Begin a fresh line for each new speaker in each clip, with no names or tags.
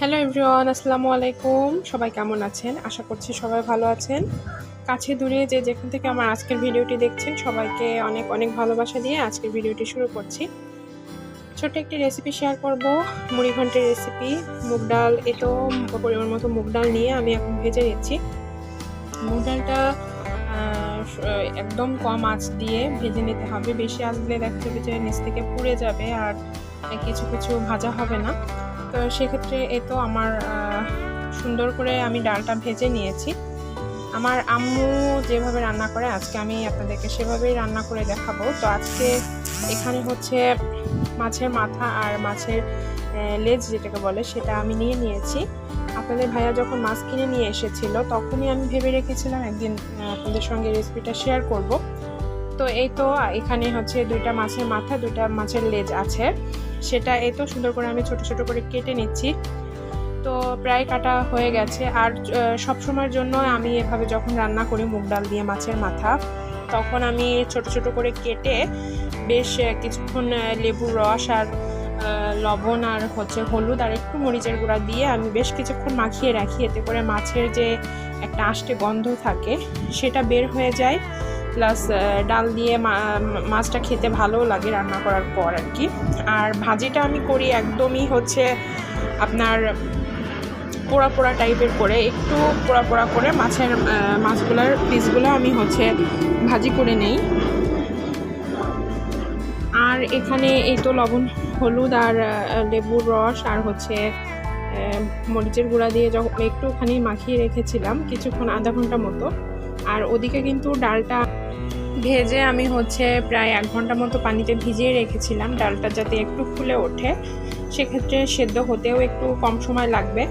Hello everyone, আসসালামু আলাইকুম। সবাই কেমন আছেন? আশা করছি সবাই ভালো আছেন। কাছে দূরে যে যেখান থেকে আমার আজকের ভিডিওটি দেখছেন, সবাইকে অনেক অনেক ভালোবাসা দিয়ে আজকের ভিডিওটি শুরু করছি। ছোট্ট একটি রেসিপি শেয়ার করব, মুড়ি ঘন্টের রেসিপি মুগ ডাল, এতো পরিমাণ মতো মুগ ডাল নিয়ে আমি এখন ভেজে নিচ্ছি। মুগ ডালটা একদম কম আঁচ দিয়ে ভেজে নিতে হবে। বেশি আঁচ দিলে দেখা যাবে যে নিচ থেকে পুড়ে যাবে আর কিছু কিছু ভাজা হবে না। তো সেক্ষেত্রে এ তো আমার সুন্দর করে আমি ডালটা ভেজে নিয়েছি। আমার আম্মু যেভাবে রান্না করে, আজকে আমি আপনাদেরকে সেভাবেই রান্না করে দেখাবো। তো আজকে এখানে হচ্ছে মাছের মাথা আর মাছের লেজ যেটাকে বলে, সেটা আমি নিয়ে নিয়েছি। আপনাদের ভাইয়া যখন মাছ কিনে নিয়ে এসেছিল, তখনই আমি ভেবে রেখেছিলাম একদিন আপনাদের সঙ্গে রেসিপিটা শেয়ার করব। তো এই তো এখানে হচ্ছে দুইটা মাছের মাথা, দুইটা মাছের লেজ আছে। সেটা এই তো সুন্দর করে আমি ছোট ছোট করে কেটে নিচ্ছি। তো প্রায় কাটা হয়ে গেছে। আর সব সময়ের জন্য আমি এভাবে যখন রান্না করি মুগ ডাল দিয়ে মাছের মাথা, তখন আমি ছোট ছোট করে কেটে বেশ কিছুক্ষণ লেবুর রস আর লবণ আর হচ্ছে হলুদ আর একটু মরিচের গুঁড়া দিয়ে আমি বেশ কিছুক্ষণ মাখিয়ে রাখি। এতে করে মাছের যে একটা আষ্টে গন্ধ থাকে, সেটা বের হয়ে যায়। প্লাস ডাল দিয়ে মাছটা খেতে ভালো লাগে রান্না করার পর আর কি। আর ভাজিটা আমি করি একদমই হচ্ছে আপনার পোড়া পোড়া টাইপের করে, একটু পোড়া পোড়া করে মাছের মাছগুলোর পিসগুলো আমি হচ্ছে ভাজি করে নেই। আর এখানে এই তো লবণ, হলুদ আর লেবুর রস আর হচ্ছে মরিচের গুঁড়া দিয়ে যখন একটুখানি মাখিয়ে রেখেছিলাম কিছুক্ষণ, আধা ঘণ্টা মতো। আর ওদিকে কিন্তু ডালটা ভেজে আমি হচ্ছে প্রায় এক ঘণ্টা মতো পানিতে ভিজিয়ে রেখেছিলাম। ডালটা যাতে একটু ফুলে ওঠে, সেক্ষেত্রে সেদ্ধ হতেও একটু কম সময় লাগবে।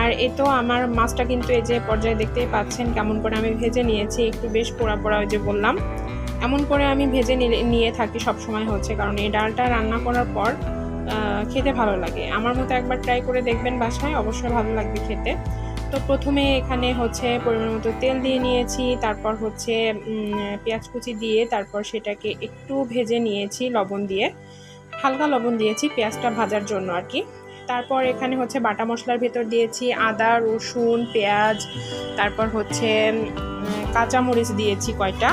আর এ তো আমার মাছটা কিন্তু এই যে পর্যায়ে দেখতেই পাচ্ছেন কেমন করে আমি ভেজে নিয়েছি, একটু বেশ পোড়া পোড়া ওই যে বললাম। এমন করে আমি ভেজে নিয়ে থাকি সব সময় হচ্ছে, কারণ এই ডালটা রান্না করার পর খেতে ভালো লাগে। আমার মতো একবার ট্রাই করে দেখবেন বাসায়, অবশ্যই ভালো লাগবে খেতে। তো প্রথমে এখানে হচ্ছে পরিমাণ মতো তেল দিয়ে নিয়েছি, তারপর হচ্ছে পেঁয়াজ কুচি দিয়ে তারপর সেটাকে একটু ভেজে নিয়েছি লবণ দিয়ে। হালকা লবণ দিয়েছি পেঁয়াজটা ভাজার জন্য আর কি। তারপর এখানে হচ্ছে বাটা মশলার ভেতর দিয়েছি আদা, রসুন, পেঁয়াজ, তারপর হচ্ছে কাঁচামরিচ দিয়েছি কয়টা।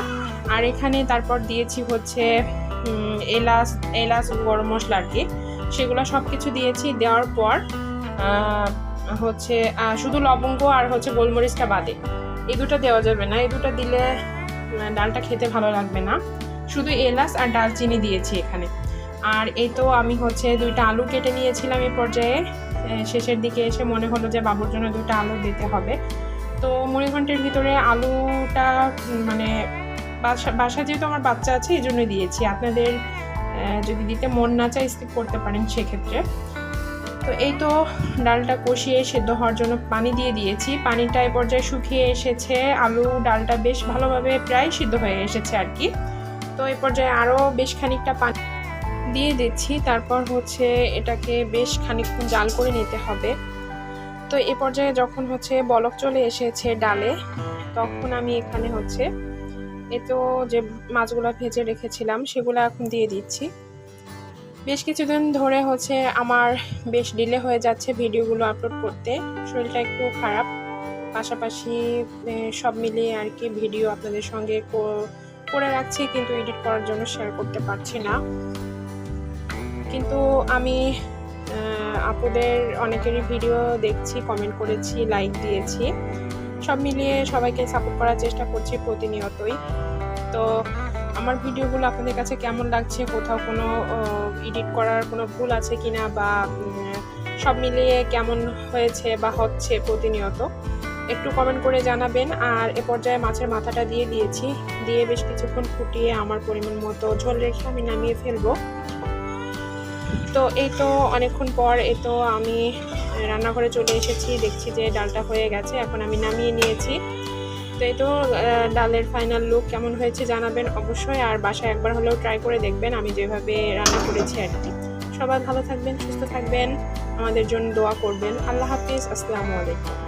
আর এখানে তারপর দিয়েছি হচ্ছে এলাচ এলাচ গরম মশলা আর কি। সেগুলো সব কিছু দিয়েছি, দেওয়ার পর হচ্ছে শুধু লবঙ্গ আর হচ্ছে গোলমরিচটা বাদে। এই দুটো দেওয়া যাবে না। এই দুটো দিলে ডালটা খেতে ভালো লাগবে না। শুধু এলাচ আর ডালচিনি দিয়েছি এখানে। আর এই তো আমি হচ্ছে দুইটা আলু কেটে নিয়েছিলাম এই পর্যায়ে। শেষের দিকে এসে মনে হলো যে বাবুর জন্য দুইটা আলু দিতে হবে। তো মুড়িঘণ্টের ভিতরে আলুটা মানে বাসা বাসা যেহেতু আমার বাচ্চা আছে, এই জন্য দিয়েছি। আপনাদের যদি দিতে মন না চায় স্কিপ করতে পারেন সেক্ষেত্রে। তো এই তো ডালটা কষিয়ে সেদ্ধ হওয়ার জন্য পানি দিয়ে দিয়েছি। পানিটা এ পর্যায়ে শুকিয়ে এসেছে। আলু ডালটা বেশ ভালোভাবে প্রায় সিদ্ধ হয়ে এসেছে আর কি। তো এ পর্যায়ে আরও বেশ খানিকটা পানি দিয়ে দিচ্ছি। তারপর হচ্ছে এটাকে বেশ খানিকক্ষণ জাল করে নিতে হবে। তো এ পর্যায়ে যখন হচ্ছে বলক চলে এসেছে ডালে, তখন আমি এখানে হচ্ছে এ তো যে মাছগুলো ভেজে রেখেছিলাম, সেগুলো এখন দিয়ে দিচ্ছি। বেশ কিছুদিন ধরে হচ্ছে আমার বেশ ডিলে হয়ে যাচ্ছে ভিডিওগুলো আপলোড করতে। শরীরটা একটু খারাপ। পাশাপাশি সব মিলিয়ে আর কি ভিডিও আপনাদের সঙ্গে করে রাখছি কিন্তু এডিট করার জন্য শেয়ার করতে পারছি না। কিন্তু আমি আপুদের অনেকেরই ভিডিও দেখছি কমেন্ট করেছি লাইক দিয়েছি। সব মিলিয়ে সবাইকে সাপোর্ট করার চেষ্টা করছি প্রতিনিয়তই। তো আমার ভিডিওগুলো আপনাদের কাছে কেমন লাগছে? কোথাও কোনো এডিট করার কোনো ভুল আছে কি না বা সব মিলিয়ে কেমন হয়েছে বা হচ্ছে প্রতিনিয়ত? একটু কমেন্ট করে জানাবেন। আর এ পর্যায়ে মাছের মাথাটা দিয়ে দিয়েছি। দিয়ে বেশ কিছুক্ষণ ফুটিয়ে আমার পরিমাণ মতো ঝোল রেখে আমি নামিয়ে ফেলব। তো এই তো অনেকক্ষণ পর এই তো আমি রান্নাঘরে চলে এসেছি। দেখছি যে ডালটা হয়ে গেছে। এখন আমি নামিয়ে নিয়েছি। তো তো ডালের ফাইনাল লুক কেমন হয়েছে জানাবেন অবশ্যই, আর বাসায় একবার হলেও ট্রাই করে দেখবেন আমি যেভাবে রান্না করেছি আর কি। সবাই ভালো থাকবেন, সুস্থ থাকবেন, আমাদের জন্য দোয়া করবেন। আল্লাহ হাফিজ, আসসালামু আলাইকুম।